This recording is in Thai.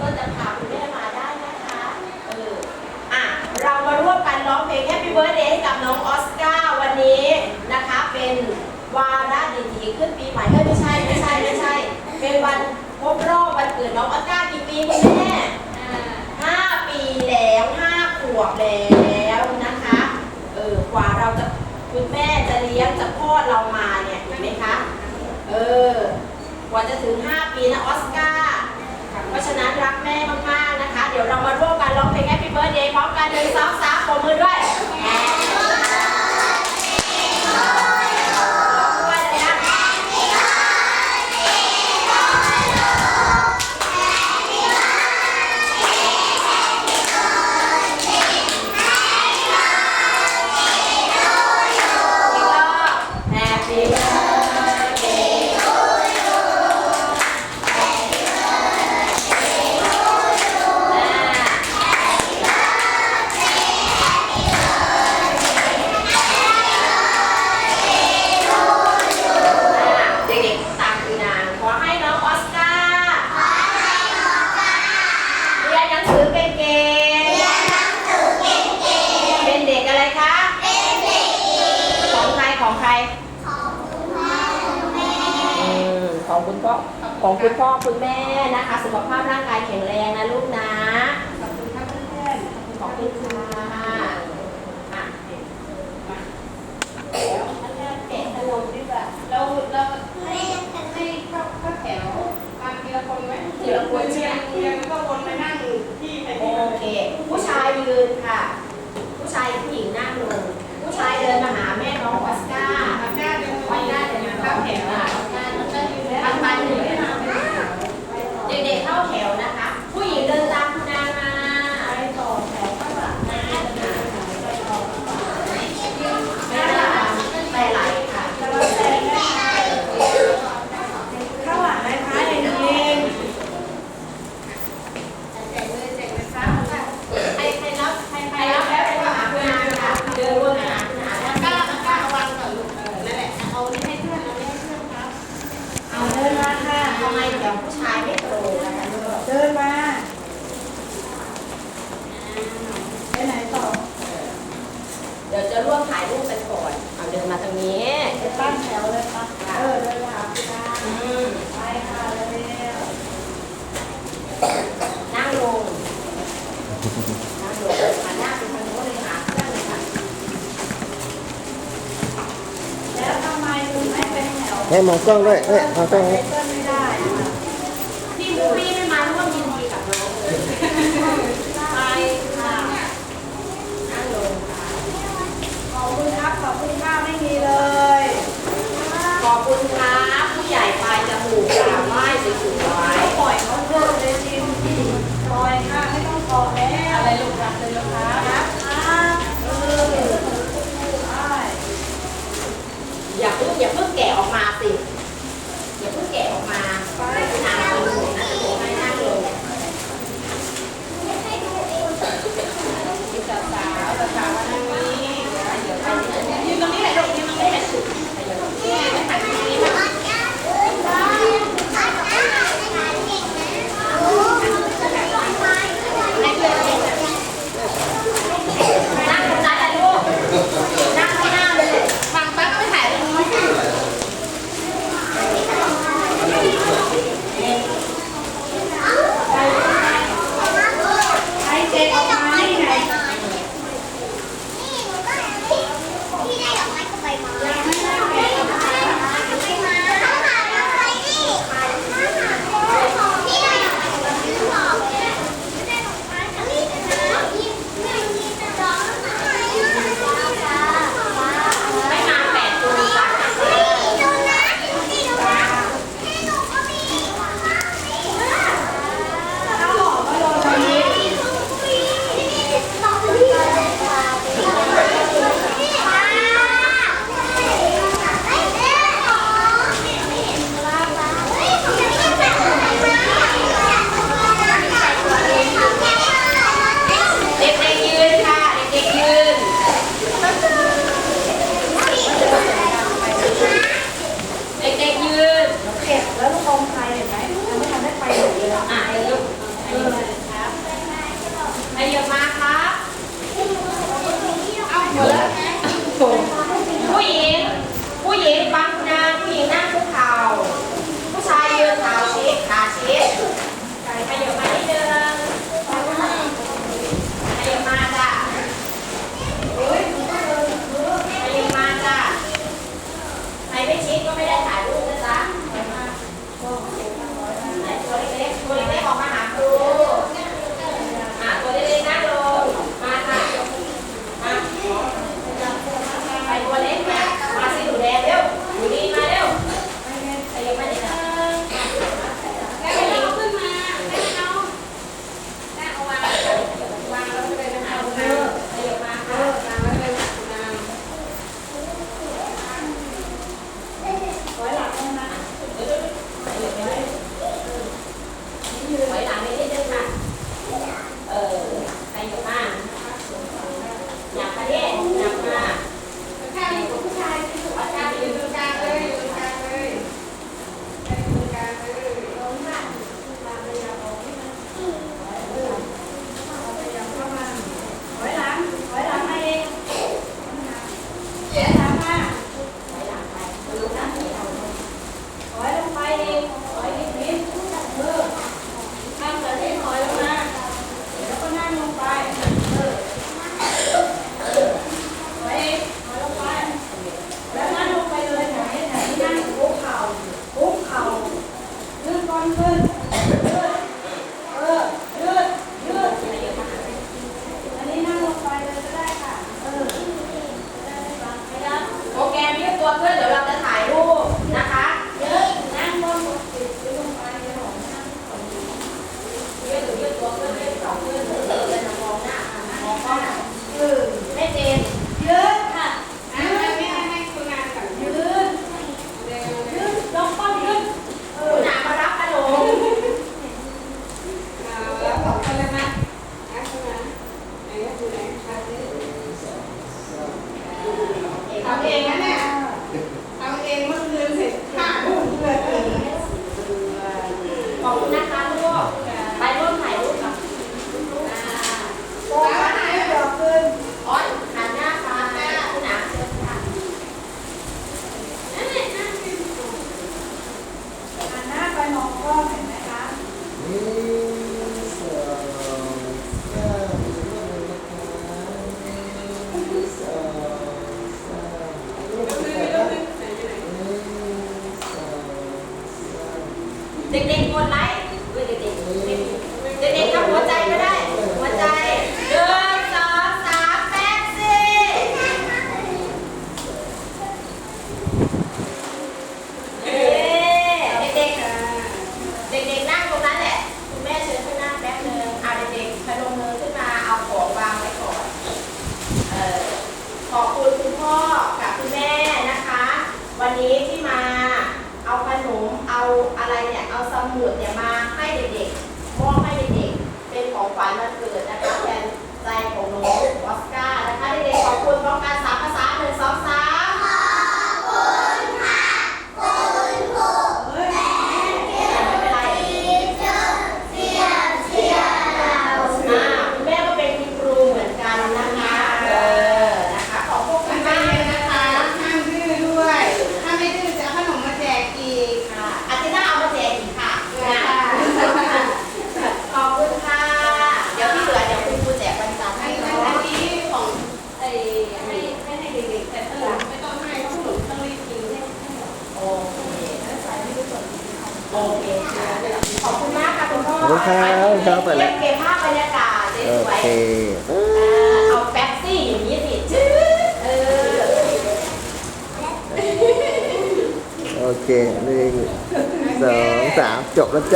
ก็จะพาคุณแม่มาได้นะคะ เออ อะ เรามาร่วมกันร้องเพลง Happy Birthday ให้กับน้องออสการ์วันนี้นะคะ เป็นวาระดีๆขึ้นปีใหม่เฮ้ยไม่ใช่ไม่ใช่ไม่ใช่ เป็นวันครบรอบวันเกิดน้องออสการ์กี่ปีคุณแม่ห้าปีแล้วห้าขวบแล้วนะคะ เออ กว่าเราจะคุณแม่จะเลี้ยงจะคลอดเรามาเนี่ยเห็นไหมคะ เออ กว่าจะถึง 5 ปีนะออสการ์ นั้นรักแม่มากๆนะคะ เดี๋ยวเรามาร่วมกันร้องเพลง Happy Birthday พร้อมกันหนึ่งสอง ของคุณพ่อคุณแม่นะคะ สุขภาพร่างกายแข็งแรงนะลูกนะ ขอบคุณค่ะเพื่อนขอบคุณค่ะอะเดี๋ยวท่านแรกแกะขนมดีกว่าเราเราให้ให้เข้าเข้าแถวมาทีละคนไหมทีละคนใช่ไหม เรียงแล้วก็วนไปนั่งที่ไป โอ ที่ เค ผู้ชายยืนค่ะ ผู้ชายผู้หญิงนั่งลง ผู้ชายเดินมาหาแม่น้องออสการ์ ทำหน้าเดิน ไว้หน้าเดินมา เข้า เข้า แถ แถ ว ว อะ อะปันปันหนึ่งเด็กๆเข้าแถวนะคะ ผู้หญิงเดินตามคุณนางมาไปต่อแถวข้างหลังนะไปต่อข้างหลังไม่เป็นไรไปไหลค่ะ ข้างหลังนะคะเย็นแจกเลยแจกเลยครับ ใครใครรับใครใครรับแล้วไปหาคุณนางค่ะ เดินวนไปหาคุณนางแล้ว ก้าก้าวางก่อนลูกนั่นแหละเอานี่ให้เพื่อนเอานี่ให้เพื่อนครับ เอาเดินมาค่ะทำไมเดี๋ยวผู้ชายไม่ตรงนะคะลูก เดินมาไปไหนต่อ เดี๋ยวจะร่วมถ่ายรูปกันก่อน เอาเดินมาตรงนี้ ไป ตั้งแถวเลยปะเออเดินไปหาพี่ดาอืมไปค่ะเร็วนั่งลงนั่งลงหันหน้าไปทางโน้นเลยค่ะนั่งเลยค่ะแล้วทำไมคุณไม่เป็นแถว ให้มองกล้องด้วยเอ้ยมองกล้องด้วย พี่มูฟี่ไม่มาร่วมยินดีกับน้องเลย ไปค่ะ นั่งลงค่ะ ขอบคุณครับ ขอบคุณข้าวไม่มีเลย ขอบคุณครับผู้ใหญ่ปลายจมูกกราบไหว้สวยๆปล่อยเขาเถอะ เล็กนะ พ่อหน่อยนะคะ ขอบคุณมากค่ะคุณพ่อขอบคุณครับครับไปแล้วเก็บภาพบรรยากาศสวยๆโอเคเอาแป๊บซี่อย่างนี้สิชื่อเออโอเคหนึ่งสองสามจบแล้วจ้า